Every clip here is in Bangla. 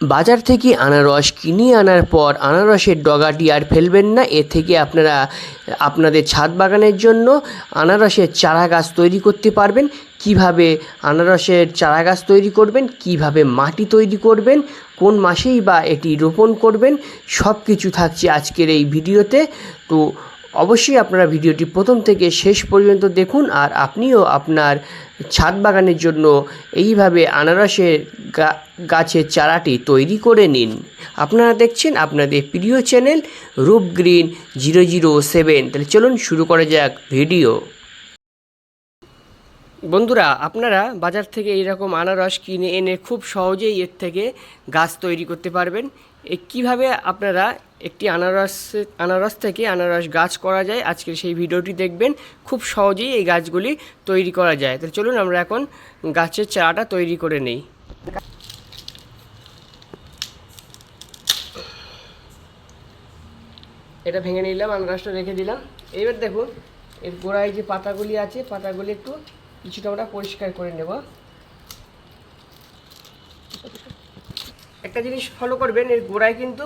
বাজার থেকে আনারস কিনে আনার পর আনারসের ডগাটি আর ফেলবেন না। এ থেকে আপনারা, আপনাদের ছাদ বাগানের জন্য আনারসের চারা গাছ তৈরি করতে পারবেন। কীভাবে আনারসের চারা গাছ তৈরি করবেন? কীভাবে মাটি তৈরি করবেন? কোন মাসেই বা এটি রোপণ করবেন? সব কিছু থাকছে আজকের এই ভিডিওতে। তো অবশ্যই আপনারা ভিডিওটি প্রথম থেকে শেষ পর্যন্ত দেখুন আর আপনিও আপনার ছাদ বাগানের জন্য এইভাবে আনারসের গাছের চারাটি তৈরি করে নিন। আপনারা দেখছেন আপনাদের প্রিয় চ্যানেল রূপ গ্রিন জিরো জিরো সেভেন। তাহলে চলুন শুরু করা যাক ভিডিও। বন্ধুরা, আপনারা বাজার থেকে এইরকম আনারস কিনে এনে খুব সহজেই এর থেকে গাছ তৈরি করতে পারবেন। কীভাবে আপনারা একটি আনারস আনারস থেকে আনারস গাছ করা যায়, আজকের সেই ভিডিওটি দেখবেন। খুব সহজেই এই গাছগুলি তৈরি করা যায়। তাহলে চলুন আমরা এখন গাছের চারাটা তৈরি করে নেই। এটা ভেঙে নিলাম, আনারসটা রেখে দিলাম। এবার দেখুন, এর গোড়ায় যে পাতাগুলি আছে, পাতাগুলি একটু কিছুটা আমরা পরিষ্কার করে নেব। একটা জিনিস ফলো করবেন, এর গোড়ায় কিন্তু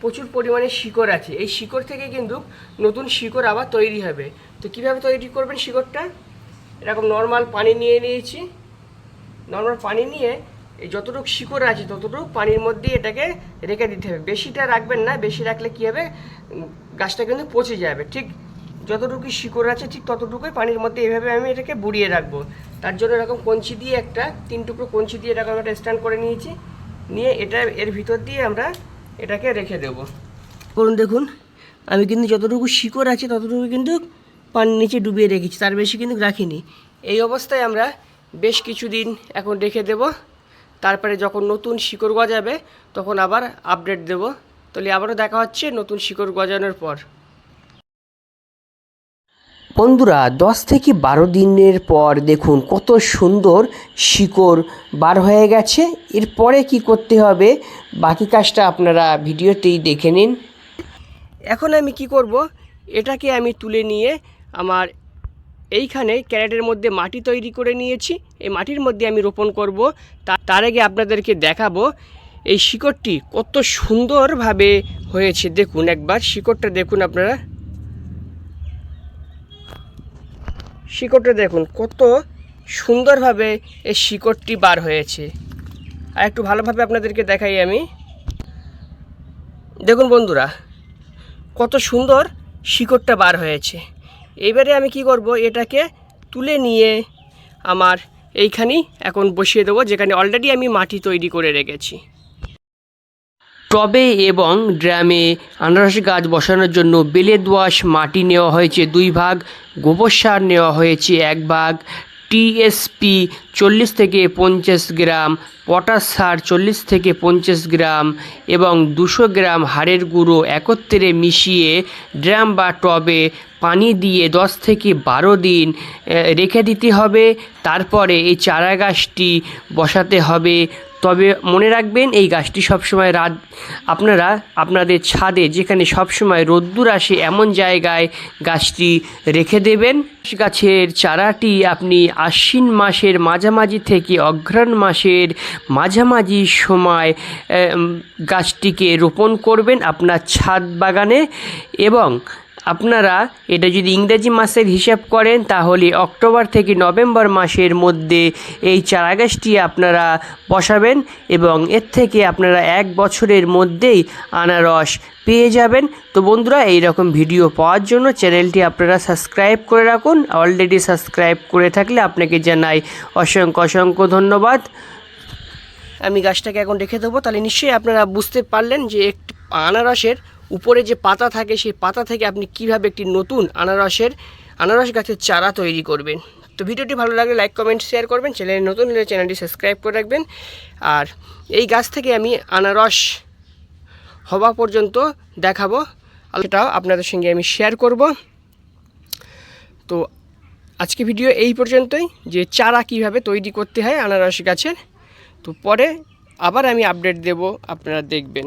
প্রচুর পরিমাণে শিকড় আছে। এই শিকড় থেকে কিন্তু নতুন শিকড় আবার তৈরি হবে। তো কীভাবে তৈরি করবেন শিকড়টা? এরকম নর্মাল পানি নিয়ে নিয়েছি। নর্মাল পানি নিয়ে এই যতটুকু শিকড় আছে, ততটুকু পানির মধ্যে এটাকে রেখে দিতে হবে। বেশিটা রাখবেন না, বেশি রাখলে কী হবে? গাছটা কিন্তু পচে যাবে, ঠিক? যতটুকু শিকড় আছে, ঠিক ততটুকুই পানির মধ্যে এভাবে আমি এটাকে বুড়িয়ে রাখব। তার জন্য এরকম কঞ্চি দিয়ে একটা, তিন টুকরো কঞ্চি দিয়ে এরকম একটা স্ট্যান্ড করে নিয়েছি। নিয়ে এটা এর ভিতর দিয়ে আমরা এটাকে রেখে দেবো। করুন, দেখুন, আমি কিন্তু যতটুকু শিকড় আছে ততটুকু কিন্তু পানির নিচে ডুবিয়ে রেখেছি, তার বেশি কিন্তু রাখিনি। এই অবস্থায় আমরা বেশ কিছুদিন এখন রেখে দেব। তারপরে যখন নতুন শিকড় গজাবে, তখন আবার আপডেট দেব। তাহলে আবারও দেখা হচ্ছে নতুন শিকড় গজানোর পর। বন্ধুরা, দশ থেকে বারো দিনের পর দেখুন কত সুন্দর শিকড় বার হয়ে গেছে। এরপরে কি করতে হবে? বাকি কাজটা আপনারা ভিডিওতেই দেখে নিন। এখন আমি কি করব? এটাকে আমি তুলে নিয়ে আমার এইখানে ক্যারেটের মধ্যে মাটি তৈরি করে নিয়েছি। এই মাটির মধ্যে আমি রোপণ করব। তার আগে আপনাদেরকে দেখাবো এই শিকড়টি কত সুন্দরভাবে হয়েছে। দেখুন একবার শিকড়টা দেখুন আপনারা। শিকড়টা দেখুন, কত সুন্দরভাবে এই শিকড়টি বার হয়েছে। আর একটু ভালোভাবে আপনাদেরকে দেখাই আমি। দেখুন বন্ধুরা, কত সুন্দর শিকড়টা বার হয়েছে। এবারে আমি কি করব, এটাকে তুলে নিয়ে আমার এইখানেই এখন বসিয়ে দেবো, যেখানে অলরেডি আমি মাটি তৈরি করে রেখেছি। টবে এবং ড্রামে আনারস গাছ বসানোর জন্য বেলে দোয়াশ মাটি নেওয়া হয়েছে দুই ভাগ, গোবর সার নেওয়া হয়েছে এক ভাগ টিএসপি চল্লিশ থেকে পঞ্চাশ গ্রাম, পটাশ সার চল্লিশ থেকে পঞ্চাশ গ্রাম এবং দুশো গ্রাম হাড়ের গুঁড়ো একত্রে মিশিয়ে ড্রাম বা টবে পানি দিয়ে দশ থেকে বারো দিন রেখে দিতে হবে। তারপরে এই চারা গাছটি বসাতে হবে। তবে মনে রাখবেন, এই গাছটি সবসময় রাত, আপনারা আপনাদের ছাদে, যেখানে সবসময় রোদ্দুর আসে, এমন জায়গায় গাছটি রেখে দেবেন। গাছের চারাটি আপনি আশ্বিন মাসের মাঝামাঝি থেকে অঘ্রাণ মাসের মাঝামাঝি সময় গাছটিকে রোপণ করবেন আপনার ছাদ বাগানে এবং আপনারা এটা যদি ইংরেজি মাসের হিসাব করেন, তাহলে অক্টোবর থেকে নভেম্বর মাসের মধ্যে এই চারাগাছটি আপনারা বসাবেন এবং এর থেকে আপনারা এক বছরের মধ্যেই আনারস পেয়ে যাবেন। তো বন্ধুরা এই রকম ভিডিও পাওয়ার জন্য চ্যানেলটি আপনারা সাবস্ক্রাইব করে রাখুন। অলরেডি সাবস্ক্রাইব করে থাকলে আপনাকে জানাই অসংখ্য অসংখ্য ধন্যবাদ। আমি গাছটাকে এখন রেখে দেবো। তাহলে নিশ্চয়ই আপনারা বুঝতে পারলেন যে একটি আনারসের উপরে যে পাতা থাকে, সেই পাতা থেকে আপনি কীভাবে একটি নতুন আনারসের, আনারস গাছের চারা তৈরি করবেন। তো ভিডিওটি ভালো লাগলে লাইক, কমেন্ট শেয়ার করবেন। চ্যানেলে নতুন হলে চ্যানেলটি সাবস্ক্রাইব করে রাখবেন। আর এই গাছ থেকে আমি আনারস হওয়া পর্যন্ত দেখাবো। সেটাও আপনাদের সঙ্গে আমি শেয়ার করব। তো আজকে ভিডিও এই পর্যন্তই, যে চারা কীভাবে তৈরি করতে হয় আনারস গাছের। তো পরে আবার আমি আপডেট দেব, আপনারা দেখবেন।